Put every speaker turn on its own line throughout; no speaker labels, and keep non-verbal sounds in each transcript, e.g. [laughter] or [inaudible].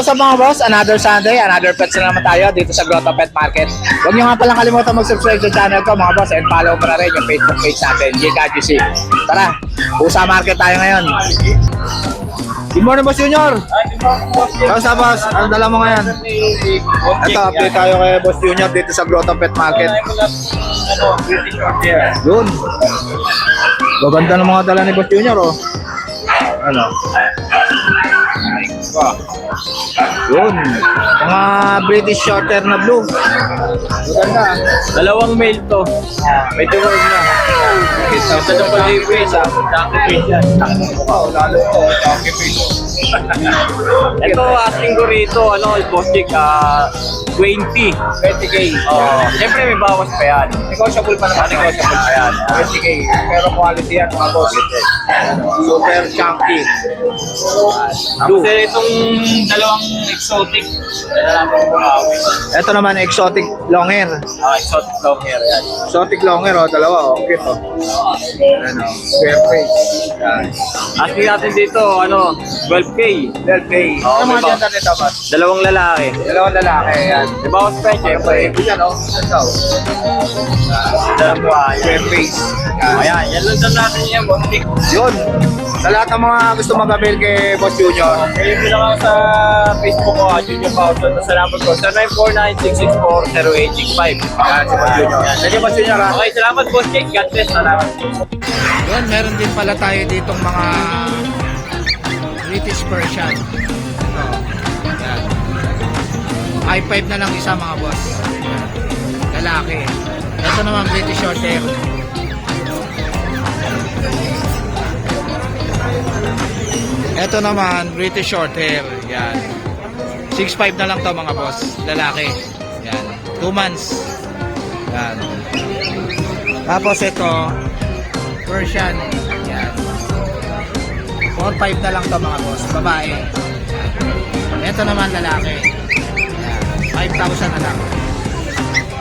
What's up mga boss? Another Sunday, another pets na naman tayo dito sa Grotto Pet Market. Huwag niyo nga palang kalimutan mag-subscribe sa channel ko mga boss and follow na rin yung Facebook page natin, GKGC. Tara, Pusa Market tayo ngayon. Good morning, Boss Junior. Kamusta, boss? Ano dala mo ngayon? Ito, update tayo kay Boss Junior dito sa Grotto Pet Market. Yun. Gaganda ng mga dala ni Boss Junior, oh. Ano? Yun. Mga British Shorter na blue. Maganda.
Dalawang mail to. May tuwag na. Na pala yung face ha. Donkey face yan.
Oh, lalo to. Donkey face.
Ito asking ko rito, ano, boss Dick, ah, 20.
20k.
Oh, siyempre may bawas pa yan.
Negotiable pa naman.
Negotiable pa yan.
20k. Pero quality yan mga boss. Super chunky.
Tapos eh, itong dalawang exotic.
Ito naman, exotic long hair.
Ah, exotic long hair yan.
Exotic long hair, oh. Dalawa, oh. Cute, oh. Ano, square face. Yan.
Asking natin dito, ano, 12K.
12k.
Oh,
ano mga ganda nito, boss?
Dalawang lalaki.
Dalawang lalaki, yan.
May bawas pa yan, syempre.
Yan, oh. Ito.
Dalawang buhay.
Square face. Yan.
Ayan, yan lang lang natin yan, boss.
Yun. Sa lahat ng mga gusto mag-avail kay Boss Junior,
Kayo ko lang sa Facebook ko, at Junior Pauton. Salamat ko sa 949-664-0865.
Yan, si Boss Junior. Thank you, Boss Junior, ha?
Okay, salamat Boss Jake. God bless. Salamat.
Yun, meron din pala tayo ditong mga British Persian. i5 na lang isa mga boss. Lalaki. Ito naman British short hair. Ito naman British short hair. Yan. 6.5 na lang to mga boss. Lalaki. Yan. 2 months. Yan. Tapos ito Persian. Yan. 4.5 na lang to mga boss. Babae. Ito naman lalaki. Yan. 5,000 na lang.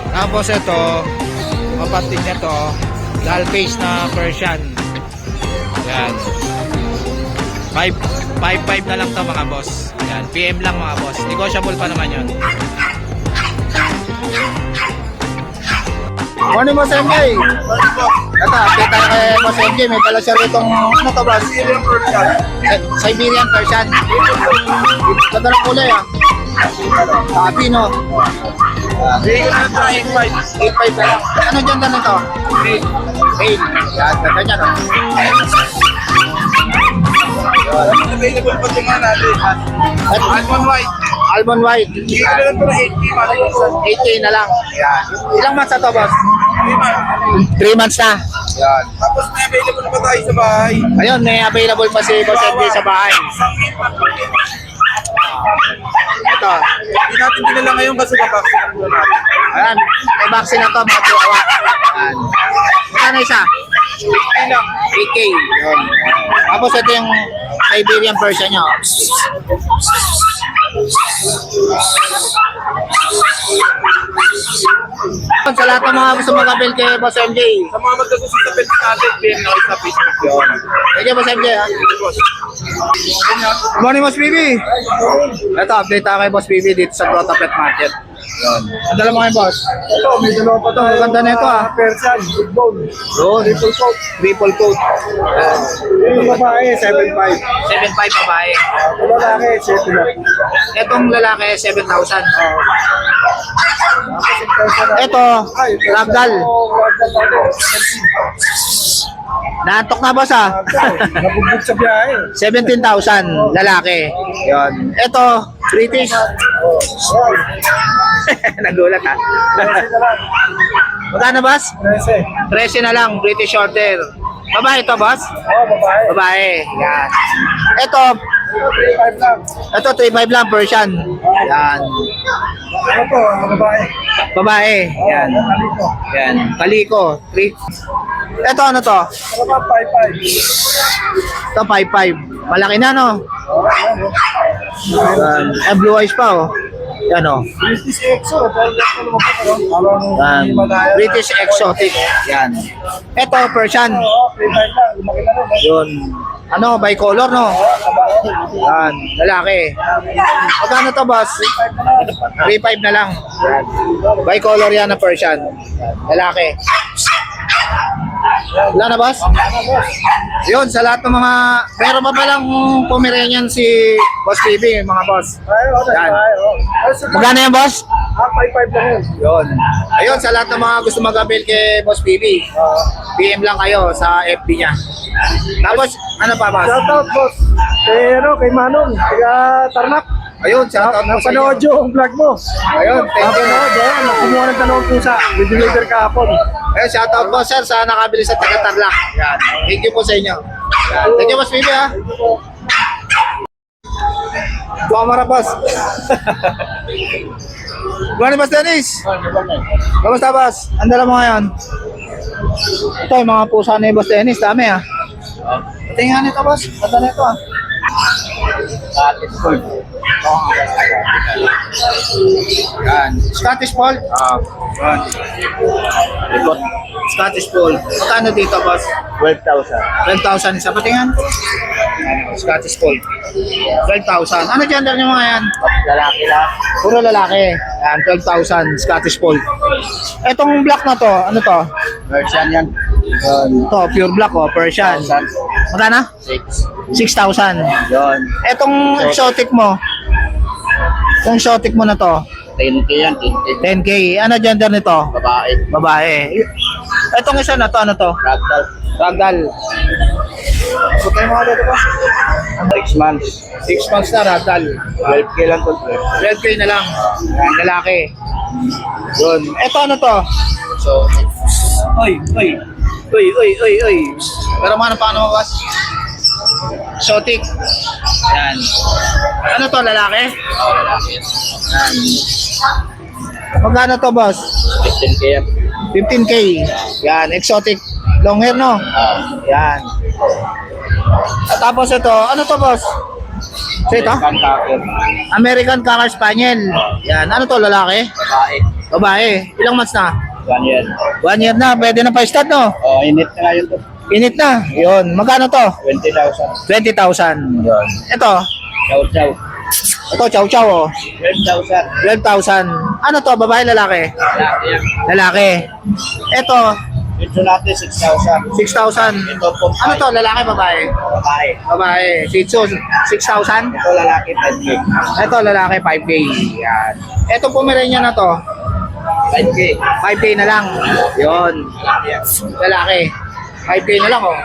Tapos ito, kapatid niya to, doll face na Persian. Yan. 5 5-5 na lang to mga boss. Yan. PM lang mga boss. Negotiable pa naman yun. Morning Boss MJ! Ito, update tayo kay Boss MJ. May dala siya rito ano to boss? Siberian Persian. Siberian Persian. Ganda ng kulay ah. Sabi no.
Bigyan ko na ito 8.5.
8.5 na lang. Ano dyan na nito? 8. Yan, ganda niya no.
Available pa tingnan natin.
At
Almond White.
Almond White.
Bigyan ko na ito na 8K. Mali ko sa
8K na lang. Yan. Ilang months na to boss? 3 months na. Yan.
Tapos may available na ba tayo sa bahay?
Ayun, may available pa si Boss MJ sa bahay. Ito.
Hindi natin dinala ngayon kasi kapaksin ang muna natin.
Ayan, may vaccine na to, mga chihuahua. Ayan. Magkano isa?
8K lang.
8K. Yun. Tapos ito yung Siberian version nyo. Sa lahat ng mga gusto mag-avail kay Boss MJ.
Sa mga magkagusto sa natin, PM na kayo sa Facebook yun.
Thank you, Boss MJ. Ha? Good morning, Boss BB. Ito, update tayo kay Boss BB dito sa Grotto Pet Market. Yun. Ang dala mo ngayon, Boss?
Ito, may dalawa pa to.
Ang ganda na ito, ah.
Persian, good bone.
Yun. Triple coat. Triple coat. Ayan.
Ito babae, 7.5.
7.5 babae.
Ito lalaki, 7 lang.
Itong lalaki, 7,000. Ito, ragdoll. Naantok na boss ah.
Nabugbog sa biyahe.
17,000 lalaki. Yon. Ito, British. [laughs] Nagulat ha. Magkano boss?
13.
13 na lang, British Shorter. Babae ito boss?
Oo, babae.
Babae. Yan. Ito,
3.5 lang.
ito 3.5 lang Persian. Yan.
Ano to, babae?
Babae. Yan.
Ano to?
Yan. Kaliko. 3. Ito ano to?
Ano ba, 5.5?
Ito 5.5. Malaki na no? Yan. Eh, blue eyes pa oh. Yan oh.
British EXO, ano?
Yan. British exotic. Yan. Ito Persian.
Oo, 3.5 lang, lumaki na rin. eh.
Yun. Ano, bicolor no?
Oo, babae.
Yan, lalaki. Magkano to, boss? 3.5 na lang. Yan. Bicolor yan na Persian. Lalaki. Wala na, boss? Yun, sa lahat ng mga... Meron pa palang Pomeranian si Boss TV, mga boss. Yan. Magkano yan, boss?
Ah, 5-5 lang yun.
Yun. Ayun, sa lahat ng mga gusto mag-avail kay Boss BB, PM lang kayo sa FB niya. Tapos, ano pa ba?
Shoutout, boss. Kay, ano, kay Manong. Kaya Tarnak.
Ayun, shout out mo sa inyo.
Napanood yung vlog mo.
Ayun, thank you.
Napanood, ayan. Nakumuha ng tanong pusa. Deliver kahapon.
Ayun, shout out po sir sa nakabili sa taga Tarlac. Yan. Thank you po sa inyo. Yan. Thank you, Boss BB ha. Bukamara, boss. [laughs] Buwan Boss Dennis. Kamusta, boss? Ang dala mo ngayon? Ito, yung mga pusa ni Boss Dennis. Dami, ah. Tingnan nito, boss. Ganda na ito, ah. Yan. Scottish Fold? Ah. Yan. Likot. Scottish Fold. Magkano dito, boss?
12,000.
12,000 isa. Patingnan. Yan, Scottish Fold. 12,000. Ano gender niyo mga yan?
Lalaki lang.
Puro lalaki. Yan, 12,000 Scottish Fold. Etong black na to, ano to?
Version yan.
To, pure black oh, Persian. Magkano?
6.
6,000.
Yun.
Etong exotic mo? Itong exotic mo na to,
10K yan. 10K.
10K. Ano gender nito?
Babae.
Babae. Etong isa na to, ano to?
Ragdoll.
Ragdoll. Putay mo dito ba?
6 months.
6 months na ragdoll.
12K lang to.
12K na lang. Yan, lalaki. Yun. Ito ano to?
So,
Oy, oy. Oy, oy, oy, oy. Pero mga paano boss? Exotic. Yan. Ano to, lalaki?
oh, lalaki.
Yan. Magkano to, boss?
15K yan.
15K. Yan, exotic. Long hair, no?
Ah.
Yan. At tapos ito, ano to, boss? So ito?
Kantaker.
American Cocker Spaniel. Yan. Ano to, lalaki?
Babae.
Babae. Ilang months na?
One year.
One year na. Pwede na pa-start, no?
Oh, init na nga yun to.
Init na. Yun. Magkano to?
20,000.
20,000. Yun. Ito.
Chow chow.
Ito, chow chow, oh.
12,000.
12,000. Ano to, babae, lalaki?
Lalaki yan.
Lalaki. Ito,
Ito natin 6,000.
6,000.
Ito po.
Ano to, lalaki, babae?
Babae.
Babae. Shih Tzu, 6,000.
Ito lalaki 10K.
Ito, lalaki, 5K. Yan. Ito, Pomeranian na to.
5K.
5K na lang. Yun.
Lalaki yan.
Lalaki. 5K na lang, oh.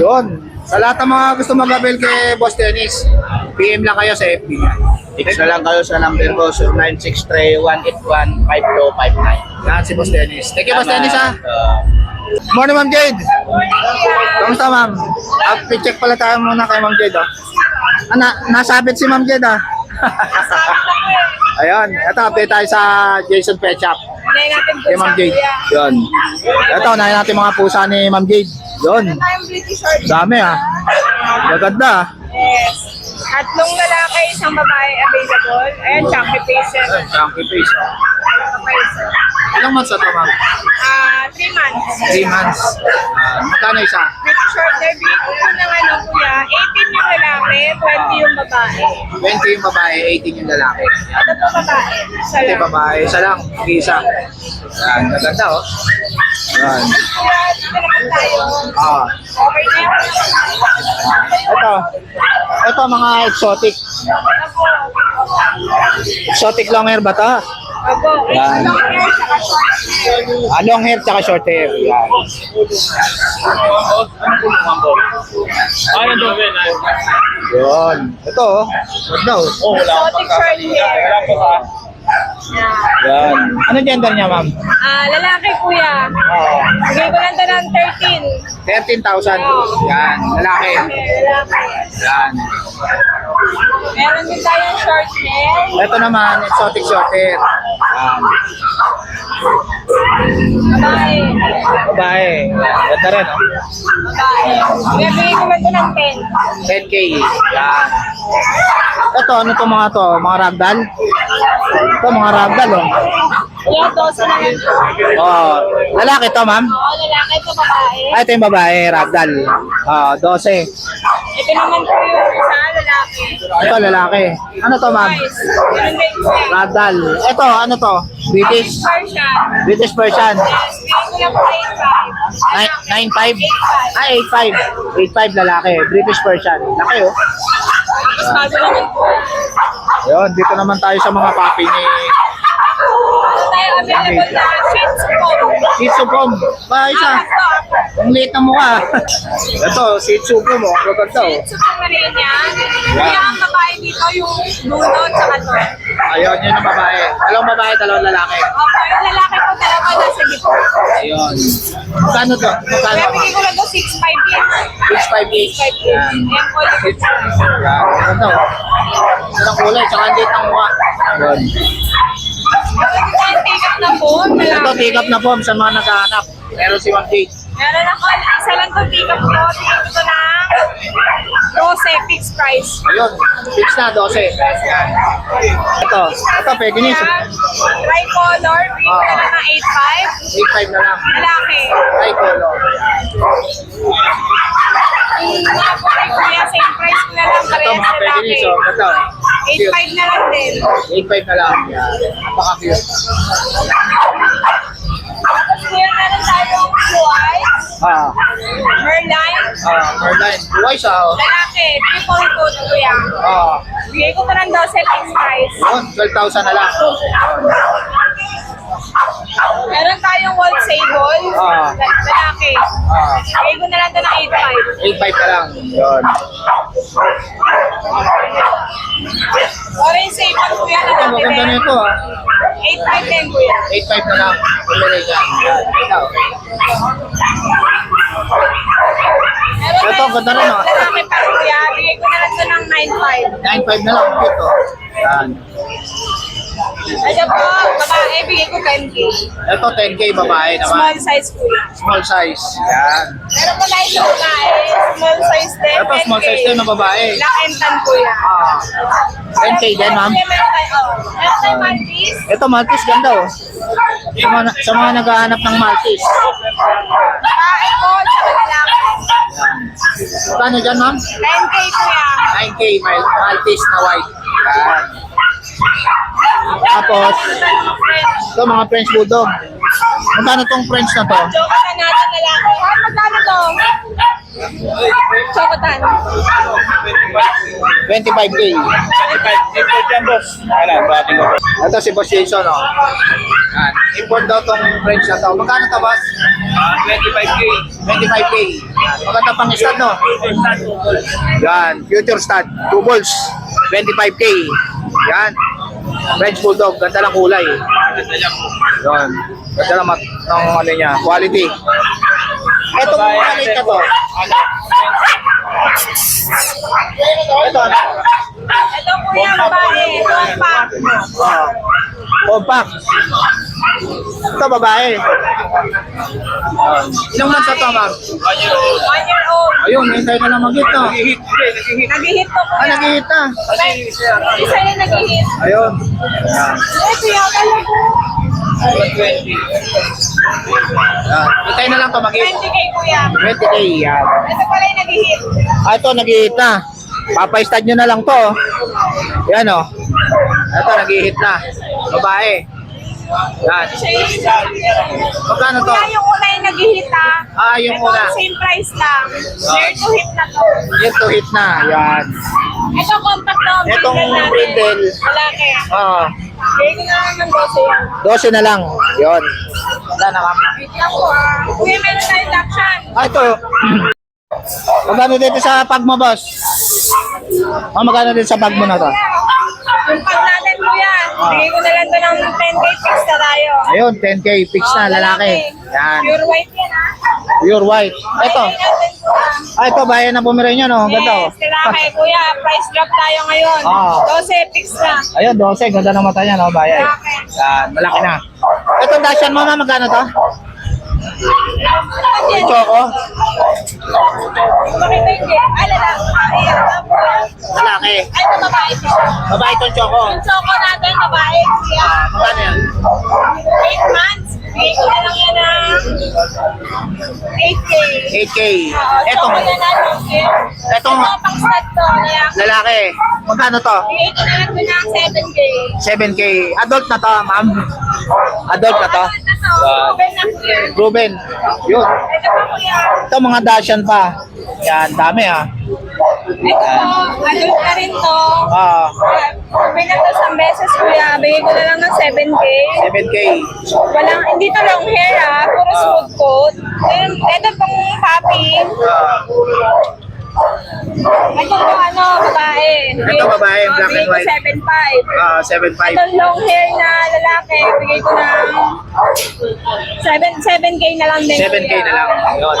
Yun. Sa lahat ng mga gusto mag-avail kay Boss Dennis, PM lang kayo sa FB niya.
Text na lang kayo sa number ko 0963-181-5259.
Yan si Boss Dennis. Thank you, Boss Dennis, ha.
Uh,
Morning, Ma'am Jade. Kamusta, Ma'am? Outfit check pala tayo muna kay Ma'am Jade, oh. Ah, na nasabit si Ma'am Jade, ah. [laughs] Ayun, ito, update tayo sa Jason Pet Shop.
Natin po
Kay Ma'am Jade.
kuya.
Yun. Ito, unahin natin mga pusa ni Ma'am Jade. Yun.
Tayong British short.
Dami, ah. Maganda, ah.
Yes. Tatlong lalaki, isang babae available. Ayan, chunky face yan.
Chunky face, oh. Ilang months na to, ma'am?
Ah, three months.
3 months. Ah, magkano isa?
British short hair, po ng ano kuya, 18 yung lalaki, 20 yung babae.
20 yung babae, 18 yung lalaki.
Ito po babae. Isa
Ito
lang.
babae, isa lang, isa. Yan, maganda, oh. Yan. Ah,
Okay na yun.
ito. Ito mga exotic. Exotic long hair ba to?
Opo.
Yan.
Long hair, saka short hair.
Ah, long hair tsaka short hair. Yan.
ano to?
Yun. Ito, oh. Ganda, oh.
Oh, wala
Exotic short hair. Yan.
Yan. Ano gender niya, ma'am?
Ah, lalaki kuya.
Oo.
Bigay ko lang ito ng 13.
13,000. Yan. Lalaki.
Okay, lalaki.
Yan.
Meron din tayong short hair.
Ito naman, exotic short hair. Yan.
Babae.
Babae. Ganda rin, oh.
Babae. Bibigay ko lang ito ng 10.
10K. Yan. Ito, ano to mga to? Mga ragdoll? Ito, mga ragdoll, oh.
Kuya, 12 na lang.
Oh, lalaki to, ma'am?
Oo, lalaki ito babae.
Ah, ito yung babae, ragdoll. Ah, 12.
Ito naman po yung isa, lalaki.
Ito, lalaki. Ano to, ma'am?
Guys, ganun din po yan.
Ragdoll. Ito, ano to? British?
Persian.
British Persian.
Yes, ko lang po 8.5.
Nine- 9.5? Ah, 8.5. 8.5 lalaki. British Persian. Laki, oh.
Tapos bago naman po.
Ayun, dito naman tayo sa mga papi ni
available na Shih Tzu po.
Shih Tzu Pom. Isa.
Ah.
Ang liit ng mukha. Ito, Shih Tzu Pom, oh. Ang ganda, oh.
Shih Tzu po na rin yan. Kaya ang babae dito yung dulo tsaka to.
Ayun, yun ang babae. Dalawang babae, dalawang lalaki.
Opo, yung lalaki po dalawa nasa gitna.
Ayun. Magkano to? Magkano,
Kaya bigay ko lang to 6.5 yan.
6.5 each.
6.5 yan. Ayan po ulit.
Yan, ang ganda, oh. Ganda ng kulay, tsaka ang liit ng mukha. Ayun.
Ito take up na po.
Ito,
lalaki.
take up na po sa mga naghahanap. Meron si Ma'am Kate.
Meron ako, isa lang to take up po. Tingin ko na 12 fixed price.
Ayun, fix na, 12. Yan. Ito, ito, pwede ni.
Kaya, tricolor, bigay ko na lang ng 8.5.
8.5 na lang.
Lalaki.
Ay, color.
Yung mga po kay Kuya, same price ko na lang.
Ito, mga pwede
lalaki.
ni. So, ito. Cute.
8.5 na lang din.
8.5 na lang. Yan. Napaka-cute.
Tapos kuya, meron tayong blue eyes,
Ah,
Merline,
ah, Merline. Buhay siya, oh.
lalaki, triple coat kuya.
Ah,
Bigay ko pa ng 12 fixed price.
yun, 12,000 na lang.
Meron tayong wall sable,
Ah.
la- lalaki.
Ah,
Bigay ko na lang ito ng 8.5.
8.5 na lang. Yun.
Orange sable kuya,
Ito,
lalaki
maganda
din.
ah.
8.5 din kuya.
8.5 na lang. Yan. Ito.
Meron
Ito, ganda rin, ah.
Lalaki pa kuya, bigay ko na lang ito ng 9.5.
9.5 na lang. Cute, oh. Yan.
Ayan po, babae, bigay ko 10k.
Ito, 10K babae naman.
Small size kuya.
Small size. Yan.
Meron pa tayo sa babae, small size din.
Ito, small
10K.
size din na babae.
Black and tan kuya.
Ah. 10K din, ma'am.
Meron tayo, oh. Meron tayo Maltese.
Ito, Maltese, ganda, oh. Sa mga, sa mga naghahanap ng Maltese.
Babae po, tsaka lalaki.
Magkano dyan, ma'am?
10k kuya.
9K, Mal- Maltese na white. Yan. Tapos, ito mga French Bulldog. Magkano tong French na to?
Chokotan natin lalaki. Ah, magkano to? Chokotan.
25K.
Import yan, boss. Ano, bating ko.
Ito si Boss Jason, oh. Yan. Import daw tong French na to. Magkano to, boss?
Ah, 25K.
25K. Yan. Maganda pang stud, no? Yan. Future stud. Two balls. 25K. Yan. French Bulldog. Ganda lang kulay. Yan. Ganda lang mat ng ano niya. Quality. Ito mga maliit na to.
Ano?
Ito, ano?
Ito kuya, babae. Ito ang pack.
Ah. Compact. Ito, babae. Ilang months na to, ma'am?
One year old.
One year old.
Ayun, hintay ka na mag-hit, no?
Nag-hit. Nag-hit.
Nag-hit to
Ah,
kuya.
nag-hit na.
Isa yung nag-hit.
Ayun.
Eh, kuya, kala ko.
20.
Yan. Hintay na lang to mag-hit.
20k kuya.
20K, yan.
Ito pala yung nag-hit.
Ah, ito, nag-hit na. Papay-stud nyo na lang to. Yan, oh. Ito, nag-hit na. Babae. Yan. Magkano to?
Kuya, yung una yung nag-hit ha.
Ah, yung
Ito,
una.
same price lang. Year to hit na to.
Hit to hit na. Yan.
Ito, compact na. ang
Itong
brindle natin.
brindle.
Malaki.
Ah,
Bigay ko na lang ng 12 yan.
12 na lang. Yon. Wala na ma'am.
Wait lang po ah. Kuya, meron tayong Dachshund.
Ah, ito. [clears throat] Magkano dito sa pag mo, boss? Ah, magkano dito sa pag mo na to?
Yung pag natin kuya,
Ah.
Bigay ko na lang to ng 10k fix na tayo.
Ayun, 10K. Fix na,
Oh,
lalaki. Yan.
Pure white yan ha.
Pure white. Ito.
Ah.
Ah, ito, bayan na Pomeranian, oh. Ganda, oh.
Yes, lalaki [laughs] kuya. Price drop tayo ngayon.
Ah.
12 fix na.
Ayun, 12. Ganda ng mata niya, no, bayan.
Lalaki.
Yan, malaki na. Ito, Dashan mo, ma'am, magkano to?
Yan.
Choco?
Makita gate. Ay, lalaki. Ay, ito ito babae po.
Babae itong Choco.
Yung choco natin, babae. Kuya.
Magkano yan?
8 months. Bigay na lang yan ng 8K.
8K.
Oo,
Etong
choco na okay?
Etong-
Ito, pang stud to.
Lalaki. Magkano to?
bigay ko na lang ito ng 7K.
7K. Adult na to, ma'am. Adult na to.
Yan.
Ruben. Yun.
Ito
mga Dashan pa. Yan, dami ah.
Ito po, adult na rin to.
Ah,
Open na to sa beses kuya. Bigay ko na lang ng 7K.
7K.
Walang, hindi to long hair ah. Puro smooth coat. Then, ito pang puppy.
Ah,
Ito po ano, babae.
Ito, babae,
Oh,
black and white.
7.5.
ah, 7.5.
Ito long hair na lalaki, bigay ko ng 7, 7K na lang din.
7K
kuya.
na lang. Ayun.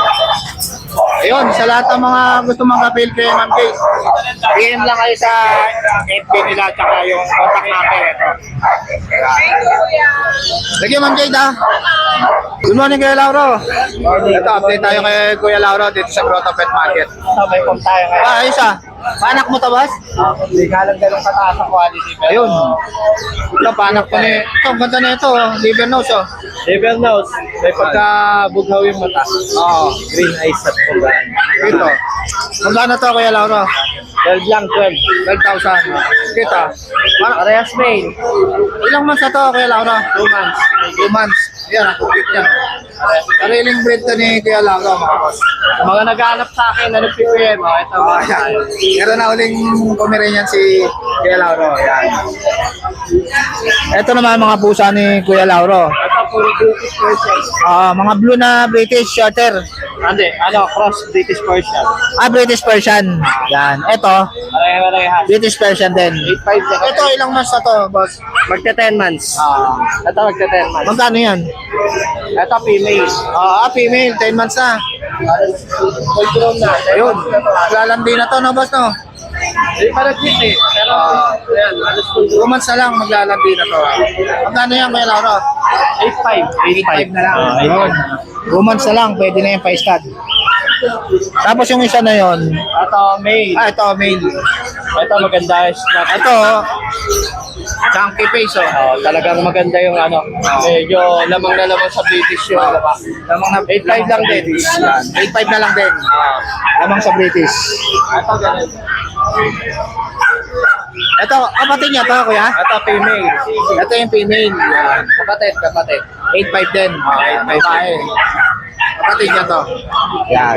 Ayun, sa lahat ng mga gusto mag-appeal kay Ma'am Kate, PM lang kayo sa FB nila tsaka yung contact number ito.
Thank you,
Ma'am Kate ha. Good morning Kuya Lauro. Ito, update tayo kay Kuya Lauro dito sa Grotto Pet Market.
Sabay pong tayo ngayon.
Ah, ah. Panak mo to, boss?
Hindi ka lang ganun kataas ang quality. Pero,
Ayun. Ito, panak ko ni... Ito, ang ganda na ito. oh. Liver nose, oh.
Liver nose, may pagka-bughaw yung mata.
Oo.
Green eyes at pugaan.
Ito. Magkano to, Kuya Lauro?
12 lang, 12.
12,000. Kita. Parang,
Parehas main.
ilang months na to, Kuya Lauro?
2 months.
2 months. Yan, ang cute niya. Sariling breed to ni Kuya Lauro, mga boss.
Mga naghahanap sa akin na nag-PPM, oh, ito. Mga
yan. Meron na uling Pomeranian si Kuya Lauro. Yan. Ito naman mga pusa ni Kuya Lauro.
Ito, puro British Persian.
Ah, mga blue na British Shorter.
Hindi, ano, cross British Persian.
Ah, British Persian. Yan. Ito,
Pareha-parehas.
British Persian din.
8.5 lang.
Ito, ilang months na to, boss?
Magta 10 months.
Ah,
Ito, magta 10 months.
magkano yan?
Ito, female.
Ah, female, 10 months na.
Full grown na.
Ayun, maglalandi na to, no, boss, no?
Hindi pa nag-hit eh. Pero, ayan, alas
2 months na lang, maglalandi na to. Magkano yan, Kuya Lauro?
8.5.
8.5 na lang.
Ah,
Ayun. 2 months na lang, pwede na yung pa-stud. Tapos yung isa na yon,
Ito, male.
ah, ito, male.
Ito, maganda. Snap.
Ito, chunky face, oh.
Oh, talagang maganda yung ano. Medyo lamang na lamang sa British yung ano pa.
Lamang na
8.5 lang din.
Yan. 8.5 na lang din.
Ah.
Lamang sa British.
Ito, ganun.
Ito, kapatid niya to, kuya?
Ito, female.
Ito yung female. Yan.
Kapatid, kapatid.
8.5 din.
8.5.
Babae. Kapatid niya to. Yan.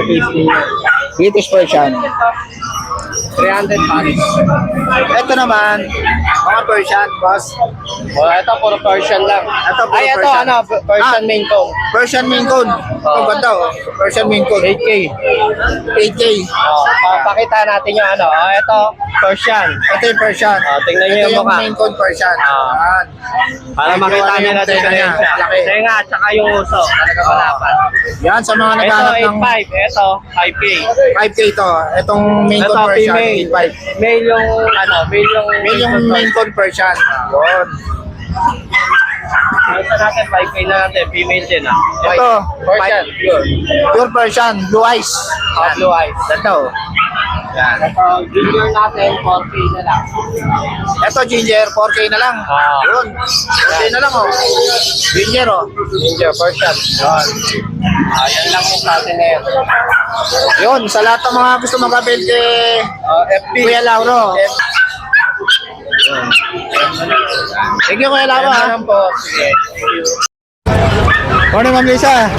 British Persian.
300 Paris.
Ito naman, mga Persian, boss.
Oh, ito, puro Persian lang.
Ito, puro
Ay, ito,
Persian.
ano, Persian
Ah.
main coon.
Persian Maine Coon. Ito ganda, oh. Persian Maine Coon.
8K.
8K.
Oh, papakita natin yung ano. Oh, ito, Persian.
Ito yung Persian.
Oh, tingnan niyo
Ito
yung
yung
mukha.
Maine Coon Persian.
Ah.
Yan.
Para
Medyo
makita
ano
nyo
yung
na
tenga niya,
diferensya.
malaki.
Tenga, tsaka yung uso. Talaga
Oh.
malapan.
Yan, sa mga
Ito,
naghanap ng
8.5. Ito, 5K.
5K to. Itong Maine
Ito,
Coon Persian,
female.
8.5.
Male yung, ano, male yung...
Male yung Maine Coon Persian. Yun.
Ito natin, 5K na natin. Female din, ah.
Ito,
Persian. Pure.
Pure Persian, blue eyes.
Oh, blue eyes.
Ito. Yan.
Ito, junior natin, 4K na lang.
Ito, ginger, 4K na lang.
Ah.
Yun. 4K na lang, oh. Ginger, oh.
Ginger, Persian.
Yun.
Ah, yan lang yung sa atin na yun.
Yun, sa lahat ng mga gusto mag-avail kay
Ah, FB.
Kuya Lauro. Thank you, Kuya Lauro.
Yan
ha.
lang po. Sige.
Morning, Ma'am Lisa.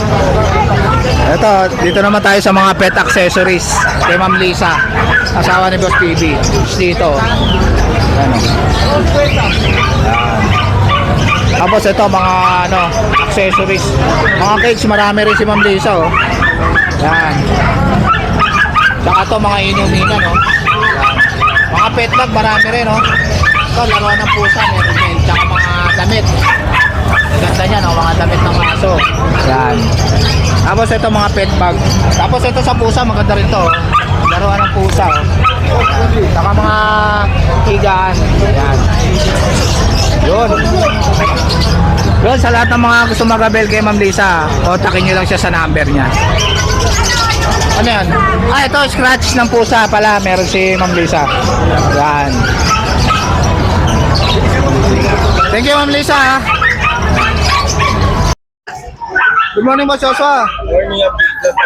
Ito, dito naman tayo sa mga pet accessories kay Ma'am Lisa. Asawa ni Boss PB. Dito. Ano. Tapos ito, mga ano, accessories. Mga cage, marami rin si Ma'am Lisa, oh. Yan. Tsaka to, mga inuminan, oh. Yan. Mga pet bag, marami rin, oh. Ito, laruan ng pusa, meron din. Tsaka mga damit. Ganda niya, no? mga damit ng aso. Yan. Tapos ito mga pet bag. Tapos ito sa pusa, maganda rin to. oh. Laruan ng pusa. Oh. Saka mga higaan. Yan. Yun. Yun, sa lahat ng mga gusto mag-abel kay Ma'am Lisa, kontakin nyo lang siya sa number niya. Ano yan? Ah, ito, scratch ng pusa pala. Meron si Ma'am Lisa. Yan. Thank you, Ma'am Lisa. Good morning, Boss Joshua.
Morning.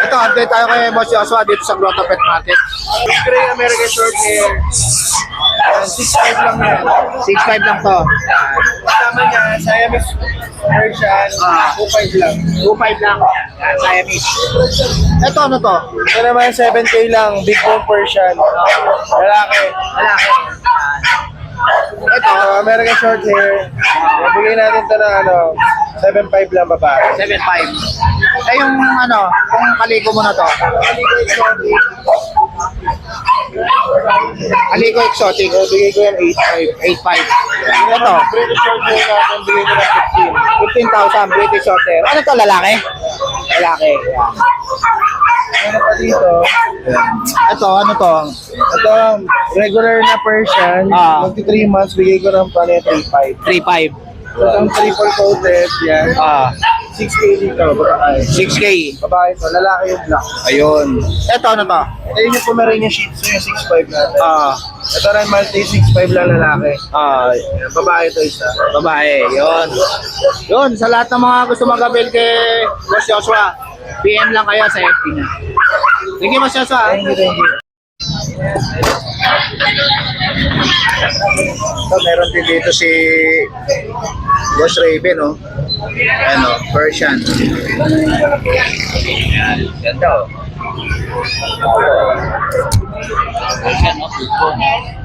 Ito, update tayo kay Boss Joshua dito sa Grotto Pet Market.
Gray American short hair. Uh, 6'5 lang yan.
6.5 lang to.
Kasama niya, Siamese Persian,
Ah.
2'5 lang.
2.5 lang. Siamese. Ito, ano to?
Ito naman 7K lang, big bone Persian. Lalaki.
Lalaki.
Ito, American short hair. Bigay natin ito na ano, 7'5 lang babae.
7.5. Eh, yung ano, kung kaliko mo na to. Kaliko exotic.
So, bigay ko yan
8.5. Ito,
British short hair natin, bigay ko na
15,000 British short hair. Ano to, lalaki? Lalaki. Yan.
15. Ano pa dito?
Ito, ano to?
Ito, regular na Persian.
Ah.
Magti 3 months, bigay ko ng pa 3.5.
3.5.
So, ang triple coated, yan.
Ah,
6K dito, babae.
6K.
Babae to, lalaki yung black.
Ayun. Ito, ano to?
Ayun yung Pomeranian Shih Tzu, yung 6'5 natin.
Ah,
Ito rin Maltese, 6'5 lang lalaki.
ah,
Babae to isa.
babae. Yun. Yun, sa lahat ng mga gusto magabil kay Boss Joshua, PM lang kayo sa FB niya. Thank you, Boss Joshua.
Thank you, thank you.
So, meron din dito si Boss Raven, oh. Ano, Persian. Yan, ganda, oh. Persian, oh.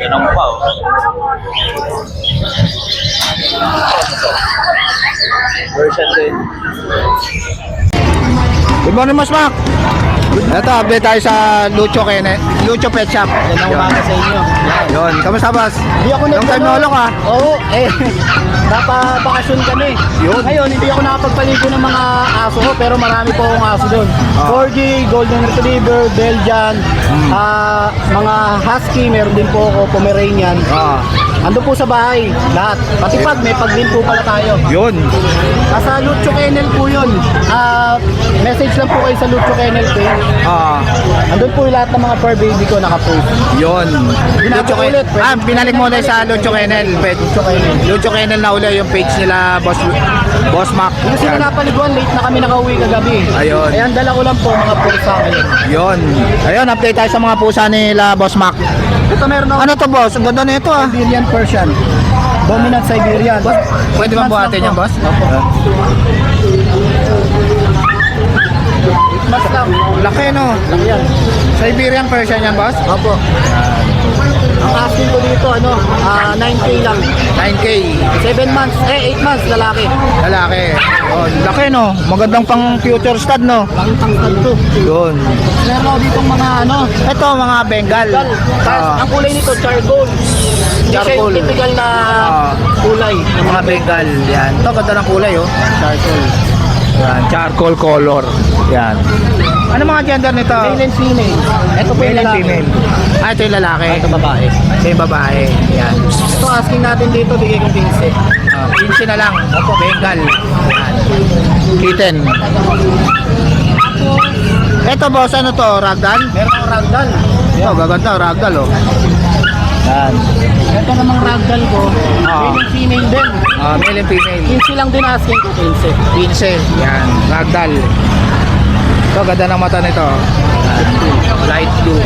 Ganun pa, oh. Persian din. Good morning, Mas Mac. Ito, update tayo sa Lucho Kene, Lucho Pet Shop.
Yan ang umaga sa inyo.
Yun, kamusta, Bas?
Hindi ako
Long time
nagtanong.
no look, ah.
Oo, eh. Napabakasyon kami.
Yun.
Ngayon, hindi ako nakapagpaligo ng mga aso ko, pero marami po akong aso doon.
Ah.
Corgi, Golden Retriever, Belgian,
Hmm.
ah, mga Husky, meron din po ako, Pomeranian.
Ah,
Ando po sa bahay, lahat. Pati pag, may pag din po pala tayo.
yun.
Nasa Lucho Kennel po yun. Ah, message lang po kayo sa Lucho Kennel page.
Ah,
Andun po yung lahat ng mga fur baby ko nakapost.
yun. Lucho
ulit,
Kennel. Ah, binalik mo ulit sa Lucho Kennel. Pet.
Lucho Kennel.
Lucho Kennel na uli yung page nila, Boss Boss Mac.
Hindi sila napaliguan, late na kami nakauwi kagabi.
Ayun.
Kaya ang dala ko lang po mga pusa ngayon.
Yun. Ayun, update tayo sa mga pusa nila, Boss Mac.
Ito meron ako
Ano to, Boss? Ang ganda nito, ah.
Siberian Persian. Dominant Siberian.
Pwede bang buhatin yan, Boss?
Opo. Mas lang.
Laki, no?
Lang yan.
Siberian Persian yan, Boss?
Opo. Ang asking ko dito, ano, ah 9K lang.
9K.
7 months, eh 8 months, lalaki.
Lalaki. Oh, laki, no? Magandang pang future stud, no?
Lang tangkad to.
Yun.
Meron ditong mga ano,
Ito, mga Bengal.
Tapos
Ah,
ang kulay nito, charcoal.
Charcoal.
yung typical na
Ah.
kulay.
yung mga Bengal. Yan. Ito, ganda ng kulay, oh.
Charcoal.
Yan, charcoal color. Yan. Ano mga gender nito?
Male and female. Ito po yung
Male and
lalaki.
female. Ah, ito yung lalaki.
Ito babae.
Ito yung babae. Yan.
Ito asking natin dito, bigay kong 15.
Uh, 15 na lang. Opo, Bengal. Yan. Kitten. Ito boss, ano to? Ragdoll?
Meron akong ragdoll.
Ito, gaganda. Ragdoll, oh. Yan.
Ito namang ragdoll ko.
Ah.
Male and female din.
Ah, male and female.
15 lang din asking ko, 15.
15. Yan. Ragdoll. Ito, ganda ng mata nito. Light blue.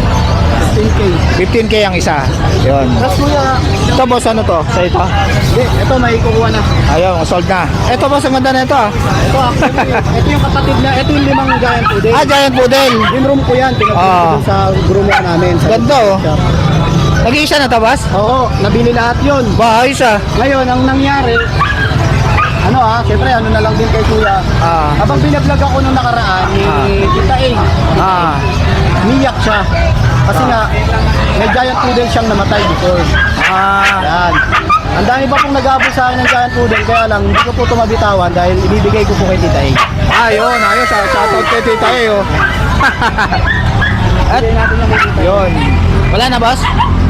15K.
15k ang isa. Yun.
Tapos kuya,
Ito boss, ano to? Sa ito?
hindi, ito may kukuha na.
Ayun, sold na. Ito boss, ang ganda na ito. ah.
Ito actually, ito yung kapatid na, ito yung limang giant po din.
Ah, giant poodle.
Yung room ko yan,
Ah.
ko dun sa groomer namin. Sa
Ganda, oh.
shop.
Nag-iisa na to, boss?
Oo, nabili lahat yun.
Ba, ayos ah.
Ngayon, ang nangyari, ano ah, syempre ano na lang din kay kuya.
Ah.
Habang binablog ako nung nakaraan ni
Ah.
Tita A,
Ah.
umiyak siya. Kasi nga, may giant poodle siyang namatay before.
Ah.
Yan. Ang dami pa pong nag-aabot sa akin ng giant poodle, kaya lang hindi ko po ito mabitawan dahil ibibigay ko po kay Tita A.
Ayun, ayos ah. Shoutout kay Tita E, oh.
At.
Yun. Wala na, boss?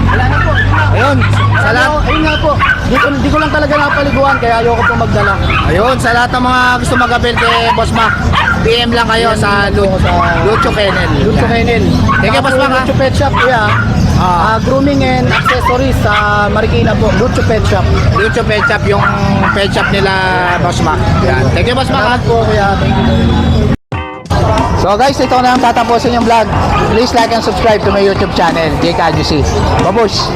Wala na po.
Ayun. Sa lahat,
Ayun nga po, di ko, di ko lang talaga napaliguan, kaya ayoko po magdala.
ayun, sa lahat ng mga gusto mag-appel kay Boss Mac, PM lang kayo sa Lu-
Sa-
Lucho Kennel.
Lucho Kennel.
Thank you, Boss Mac.
Lucho Pet Shop, kuya.
Ah.
Ah, grooming and accessories sa Marikina po, Lucho Pet Shop.
Lucho Pet Shop, yung pet shop nila, Boss Mac. Yan. Thank you, Boss Mac.
Salamat po kuya. Thank you.
So guys, ito na ang tatapusin yung vlog. Please like and subscribe to my YouTube channel, JKGC. Babush!